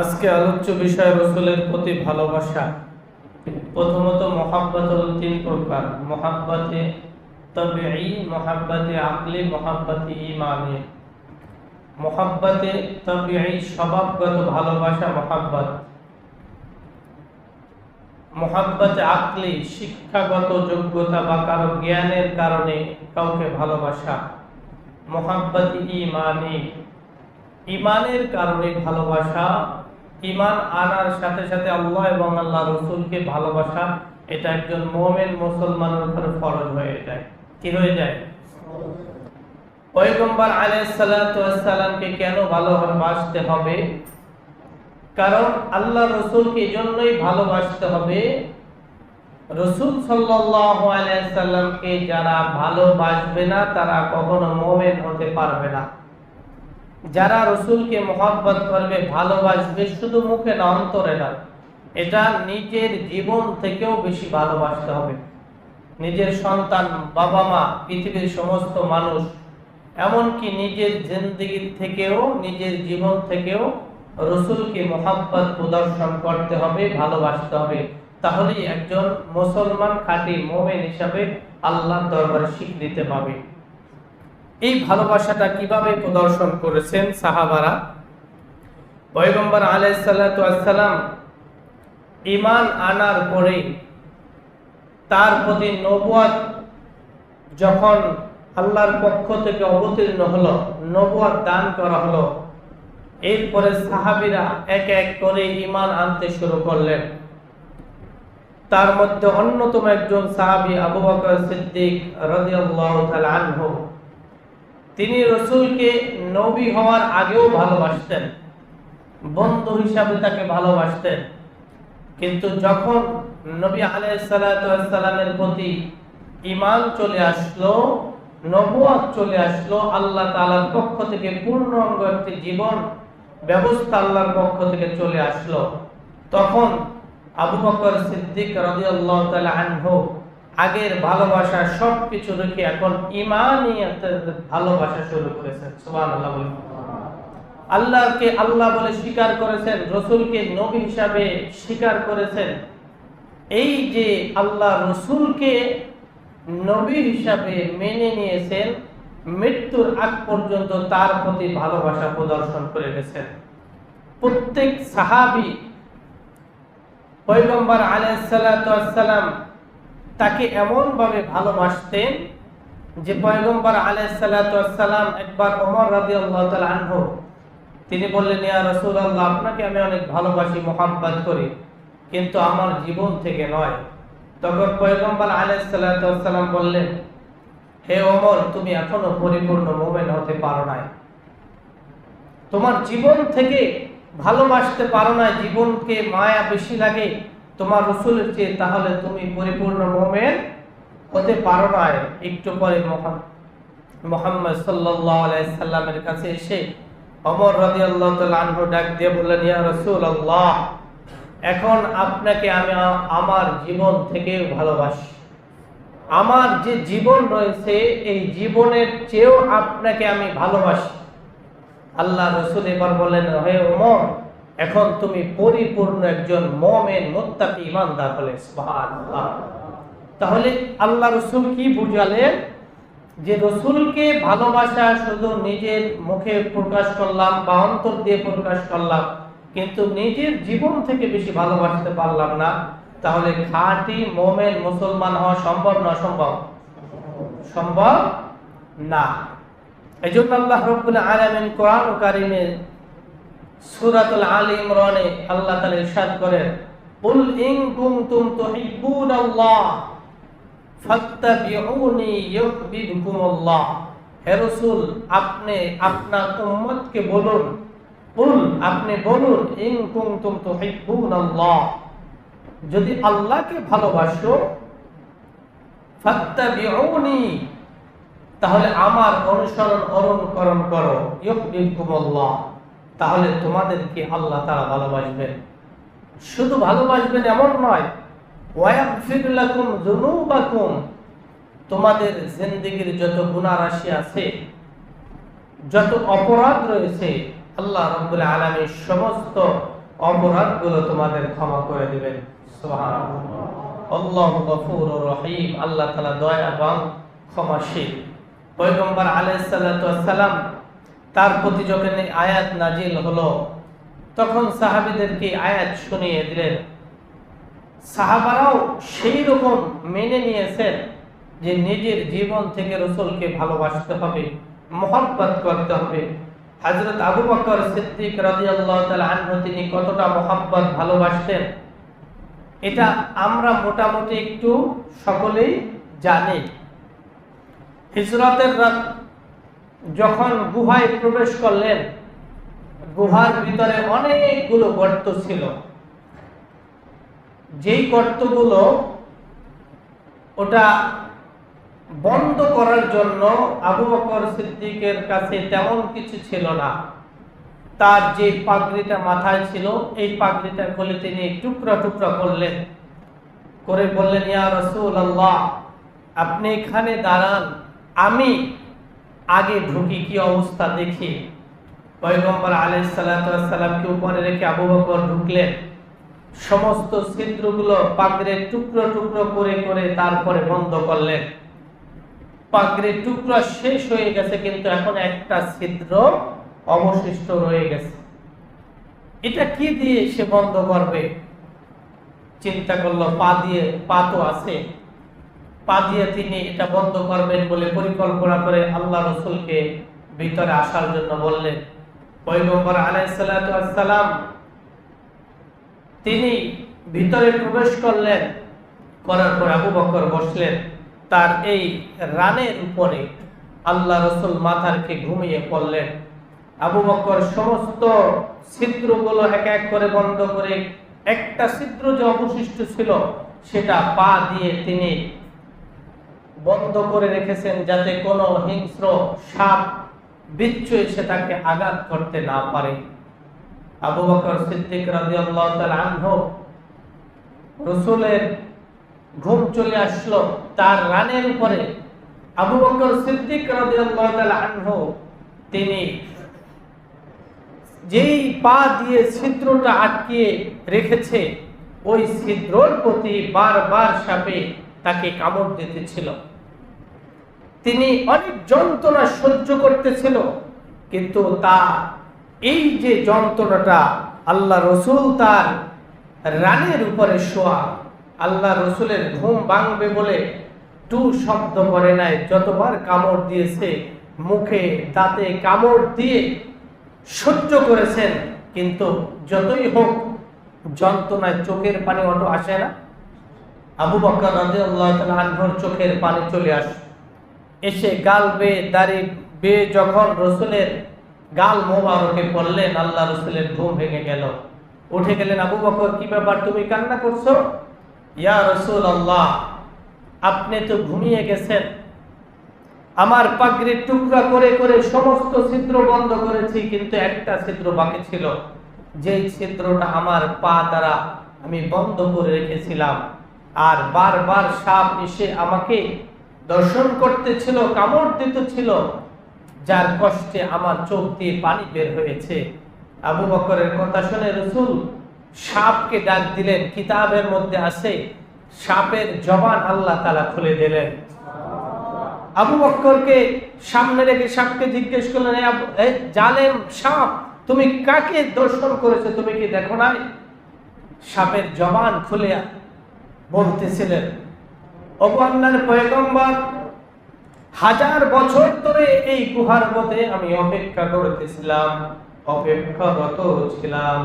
আজকে আলোচ্য বিষয় রসুলের প্রতি ভালোবাসা। প্রথমত মহাব্বত তিন প্রকার মহাব্বতে তবেই মহাব্বতে আকলি, মহাব্বতে ইমানে মহাব্বতে তবেই স্বভাবগত ভালোবাসা, মহাব্বত। মহাব্বতে আকলি শিক্ষাগত যোগ্যতা বা কারও জ্ঞানের কারণে কাউকে ভালোবাসা। মহাব্বতে ইমানে ইমানের কারণে ভালোবাসা ইমান আনার সাথে সাথে আল্লাহ এবং আল্লাহ রসুলকে ভালোবাসা, এটা একজন মোমেন মুসলমানের উপর ফরজ হয়ে যায়। কি হয়ে যায়? পয়গম্বর আলাইসালামকে কেন ভালোবাসতে হবে? কারণ আল্লাহ রসুলকে জন্যই ভালোবাসতে হবে। রসুল যারা ভালোবাসবে না, তারা কখনো মোমেন হতে পারবে না। যারা রসুলকে মোহাব্বত করবে, ভালোবাসবে, শুধু মুখে না, অন্তরে না, এটা নিজের জীবন থেকেও বেশি ভালোবাসতে হবে। নিজের সন্তান বাবা মা পৃথিবীর সমস্ত মানুষ, এমনকি নিজের জিন্দগির থেকেও, নিজের জীবন থেকেও রসুলকে মোহাব্বত প্রদর্শন করতে হবে, ভালোবাসতে হবে। তাহলেই একজন মুসলমান খাঁটি মোমেন হিসাবে আল্লাহর দরবারে স্বীকৃতি পাবে। এই ভালোবাসাটা কীভাবে প্রদর্শন করেছেন সাহাবারা? পয়গম্বর আলাইসাল্লাম ইমান আনার পরে তার প্রতি নবুয়াত যখন আল্লাহর পক্ষ থেকে অবতীর্ণ হলো, নবুয়াত দান করা হলো, এরপরে সাহাবিরা এক এক করে ইমান আনতে শুরু করলেন। তার মধ্যে অন্যতম একজন সাহাবি আবু বকর সিদ্দিক রাদিয়াল্লাহু তাআলা আনহু তিনি রসুলকে নবী হওয়ার আগেও ভালোবাসতেন। বন্ধু হিসাবে তাকে ভালোবাসতেন। কিন্তু যখন নবী আলাইসালামের প্রতি ইমান চলে আসলো নবুয়াত চলে আসলো, আল্লাহ তালার পক্ষ থেকে পূর্ণাঙ্গ একটি জীবন ব্যবস্থা আল্লাহর পক্ষ থেকে চলে আসলো। তখন আবু বকর সিদ্দিক রাদিয়াল্লাহু তাআলা আনহু আগের ভালোবাসা সবকিছু রেখে এখন ইমানিয়াতের ভালোবাসা শুরু করেছেন। সুবহানাল্লাহ বলে আল্লাহকে আল্লাহ বলে স্বীকার করেছেন, রসুলকে নবী হিসাবে স্বীকার করেছেন। এই যে আল্লাহ রসুলকে নবী হিসাবে মেনে নিয়েছেন, মৃত্যুর আগ পর্যন্ত তার প্রতি ভালোবাসা প্রদর্শন করে গেছেন। প্রত্যেক সাহাবি পৈগম্বর আলাইসাল্লাম তাকে এমনভাবে ভালোবাসতেন যে পয়গম্বর আলাইসাল্লাম একবার ওমর রাজি আল্লাহ তিনি বললেন, ইয়া রসুল আল্লাহ আপনাকে আমি অনেক ভালোবাসি মোহাম্মত করি, কিন্তু আমার জীবন থেকে নয়। তখন পয়গম্বর আলাইসাল্লাম বললেন, হে ওমর, তুমি এখনও পরিপূর্ণ মোমেন হতে পারো নাই। তোমার জীবন থেকে ভালোবাসতে পারো না জীবনকে মায়া বেশি লাগে তোমার রসুলের চেয়ে তাহলে তুমি পরিপূর্ণ মোমেন হতে পারো না। একটু পরে মোহাম্মদ সাল্লামের কাছে এসে অমর রাজি আল্লাহ ডাক দিয়ে বললেন, ইয়া রসুল আল্লাহ এখন আপনাকে আমি আমার জীবন থেকে ভালোবাসি। আমার যে জীবন রয়েছে, এই জীবনের চেয়েও আপনাকে আমি ভালোবাসি। আল্লাহ রসুল এবার বললেন, হে ওমর এখন তুমি পরিপূর্ণ একজন মোমেন, মোত্তাকি ইমানদার হলে তাহলে আল্লাহ রসুল কি বুঝালেন? যে রসুলকে ভালোবাসা শুধু নিজের মুখে প্রকাশ করলাম বা অন্তর দিয়ে প্রকাশ করলাম, কিন্তু নিজের জীবন থেকে বেশি ভালোবাসতে পারলাম না, তাহলে খাঁটি মোমেন মুসলমান হওয়া সম্ভব না সম্ভব? সম্ভব না। এই জন্য আল্লাহ রব্বুল আলামিন কোরআন কারিমের সূরাতুল আলী ইমরানে আল্লাহ তাআলা ইরশাদ করেন, কুল ইন কুনতুম তুহিব্বুনাল্লাহ ফাত্তাবিউনি ইউহিব্বুকুমুল্লাহ। হে রাসূল, আপনি আপনার উম্মতকে বলুন, কুল, আপনি বলুন, ইন কুনতুম তুহিব্বুনাল্লাহ। যদি আল্লাহকে ভালোবাসো, ফাত্তাবিউনি, তাহলে আমার অনুসরণ, অনুকরণ করো, ইউহিব্বুকুমুল্লাহ। তাহলে তোমাদেরকে আল্লাহ তারা ভালোবাসবেন। শুধু ভালোবাসবেন এমন নয় তোমাদের জিন্দেগির যত গুনাহ রাশি আছে, যত অপরাধ রয়েছে, আল্লাহ রাব্বুল আলামিন সমস্ত অপরাধগুলো তোমাদের ক্ষমা করে দিবেন। আল্লাহু তাআলা দয়াবান ক্ষমাশীল। পয়গম্বর আলাইহিস তার প্রতি যখন এই আয়াত নাজিল হলো, তখন সাহাবীদেরকে আয়াত শুনিয়ে দিলেন। সাহাবারাও সেই রকম মেনে নিয়েছেন যে নিজের জীবন থেকে রসুলকে ভালোবাসতে হবে, মহব্বত করতে হবে। হযরত আবু বকর সিদ্দিক আনহু তিনি কতটা মহব্বত ভালোবাসতেন, এটা আমরা মোটামুটি একটু সকলেই জানি। হিজরতের রাত যখন গুহায় প্রবেশ করলেন, গুহার ভিতরে অনেকগুলো গর্ত ছিল। যেই গর্তগুলো ওটা বন্ধ করার জন্য আবু বকর সিদ্দিকের কাছে তেমন কিছু ছিল না। তার যে পাগড়িটা মাথায় ছিল, এই পাগড়িটা খুলে তিনি টুকরা টুকরা করলেন। করে বললেন, ইয়া রসুল আল্লাহ আপনি এখানে দাঁড়ান, আমি আগে ঢুকি কি অবস্থা দেখি। পয়গম্বর আলাইহিস সালাতু ওয়াস সালামকে উপরে রেখে আবু বকর ঢুকলেন। সমস্ত ছিদ্রগুলো পাগড়ের টুকরো টুকরো করে করে তারপরে বন্ধ করলেন। পাগড়ির টুকরা শেষ হয়ে গেছে, কিন্তু এখন একটা ছিদ্র অবশিষ্ট রয়ে গেছে। এটা কি দিয়ে সে বন্ধ করবে? চিন্তা করল, পা দিয়ে, পা তো আছে। পা দিয়ে তিনি এটা বন্ধ করবেন বলে পরিকল্পনা করে আল্লাহ রসুলকে ভিতরে আসার জন্য বললেন। পয়গম্বর আলাইসালাম তিনি ভিতরে প্রবেশ করলেন, করার পর আবু বকর বসলেন। তার এই রানের উপরে আল্লাহ রসুল মাথারকে ঘুমিয়ে পড়লেন। আবু বকর সমস্ত ছিদ্রগুলো এক এক করে বন্ধ করে একটা ছিদ্র যে অবশিষ্ট ছিল, সেটা পা দিয়ে তিনি বন্ধ করে রেখেছেন যাতে কোনো হিংস্র সাপ বিচ্ছু এসে তাকে আঘাত করতে না পারে। আবু বকর সিদ্দিক রাদিয়াল্লাহু তাআলা আনহু রসুলের ঘুম চলে আসলো, তার রানের উপরে আবু বকর সিদ্দিক রাদিয়াল্লাহু তাআলা আনহু তিনি যেই পা দিয়ে ছিদ্রটা আটকিয়ে রেখেছে, ওই ছিদ্রর প্রতি বারবার সাপে তাকে কামড় দিতেছিল। তিনি অনেক যন্ত্রণা সহ্য করতেছিল, কিন্তু তা, এই যে যন্ত্রণাটা আল্লাহ রসুল তার রানের উপরে শোয়া, আল্লাহ রসুলের ঘুম ভাঙবে বলে টু শব্দ করে নাই, যতবার কামড় দিয়েছে, মুখে দাঁতে কামড় দিয়ে সহ্য করেছেন, কিন্তু যতই হোক যন্ত্রণায় চোখের পানি অটো আসে না। আবু বকর তাআলা আনহুর চোখের পানি চলে আসে। এসে গাল বেয়ে দাড়ি বেয়ে যখন রসুলের গাল মোবারকে পড়লেন, আল্লাহ রসুলের ঘুম ভেঙে গেল। উঠে গেলেন, আবু বকর, কি ব্যাপার? তুমি কান্না করছ? ইয়া রসুল আল্লাহ আপনি তো ঘুমিয়ে গেছেন। আমার পাগড়ির টুকরা করে করে সমস্ত ছিদ্র বন্ধ করেছি, কিন্তু একটা ছিদ্র বাকি ছিল। যেই ছিদ্রটা আমার পা দ্বারা আমি বন্ধ করে রেখেছিলাম। আর বারবার সাপ এসে আমাকে দর্শন করতে করতেছিল, কামড় দিতেছিল, যার কষ্টে আমার চোখ দিয়ে পানি বের হয়েছে। আবু বকরের কথা শুনে রসুল সাপকে ডাক দিলেন, কিতাবের মধ্যে আছে, সাপের জবান আল্লাহ তালা খুলে দিলেন। আবু বক্করকে সামনে রেখে সাপকে জিজ্ঞেস করলেন, "এ আবু- জালেম সাপ, তুমি কাকে দর্শন করেছ? তুমি কি দেখো নাই? সাপের জবান খুলে বলতেছিলেন অবন্যার পয়গম্বর, হাজার বছর ধরে এই গুহার মধ্যে আমি অপেক্ষা করতেছিলাম, অপেক্ষারত ছিলাম।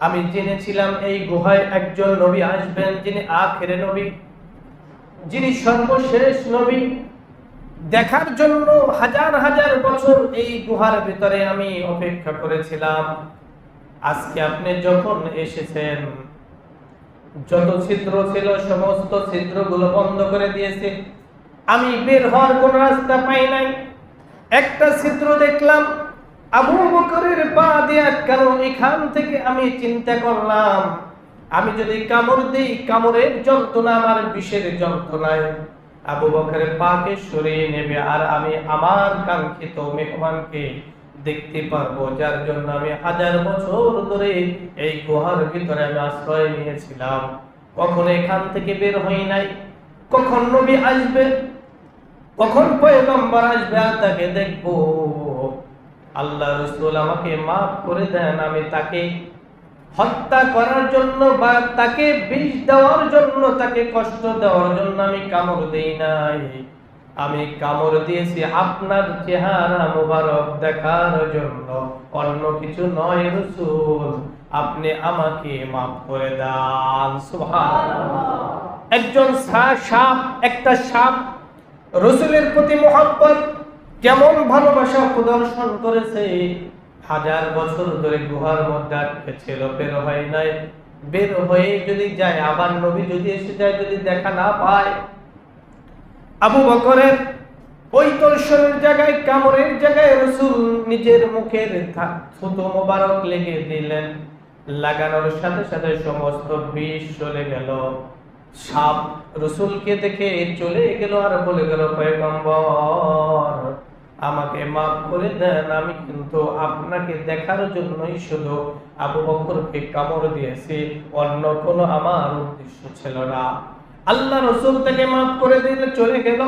আমি জেনেছিলাম এই গুহায় একজন নবী আসবেন, যিনি আখেরে নবী, যিনি সর্বশেষ নবী। দেখার জন্য হাজার হাজার বছর এই গুহার ভিতরে আমি অপেক্ষা করেছিলাম। আজকে আপনি যখন এসেছেন যত ছিদ্র ছিল, সমস্ত ছিদ্রগুলো বন্ধ করে দিয়েছে। আমি বের হওয়ার কোন রাস্তা পাই নাই। একটা ছিদ্র দেখলাম, আবু বকরের পা দিয়ে আটকানো এখান থেকে আমি চিন্তা করলাম, আমি যদি কামড় দিই, কামড়ের যন্ত্রণা আমার বিষের যন্ত্রণায়। আবু বকরের পাকে সরিয়ে নেবে, আর আমি আমার কাঙ্ক্ষিত মেহমানকে দেখতে পারব, যার জন্য আমি হাজার বছর ধরে এই গুহার ভিতরে আমি আশ্রয় নিয়েছিলাম। কখন এখান থেকে বের হই নাই, কখন নবী আসবে, কখন পয়গম্বর আসবে, আর তাকে দেখব। আল্লাহ রসুল আমাকে মাফ করে দেন, আমি তাকে হত্যা করার জন্য বা তাকে বিষ দেওয়ার জন্য, তাকে কষ্ট দেওয়ার জন্য আমি কামড় দেই নাই। আমি কামড় দিয়েছি আপনার চেহারা মোবারক দেখার জন্য। অন্য কিছু নয় রসুল, আপনি আমাকে মাফ করে দান। একজন সাপ, একটা সাপ, রসুলের প্রতি মোহাব্বত কেমন ভালোবাসা প্রদর্শন করেছে, হাজার বছর ধরে গুহার মধ্যে আটকে ছিল, বের হয় নাই। বের হয়ে যদি যায়, আবার নবী যদি এসে যায়, যদি দেখা না পায় আবু বকরের ওই তোলসরের জায়গায় কামড়ের জায়গায় রসুল নিজের মুখের থুতু মোবারক লেগে দিলেন। লাগানোর সাথে সাথে সমস্ত বিষ চলে গেল। সাপ রসুলকে দেখে চলে গেল আর বলে গেল, পয়গম্বর, আমাকে মাফ করে দেন, আমি কিন্তু আপনাকে দেখার জন্যই শুধু আবু বকরকে কামড় দিয়েছি, অন্য কোনো আমার উদ্দেশ্য ছিল না। আল্লাহ রসুল তাকে মাফ করে দিলে চলে গেল।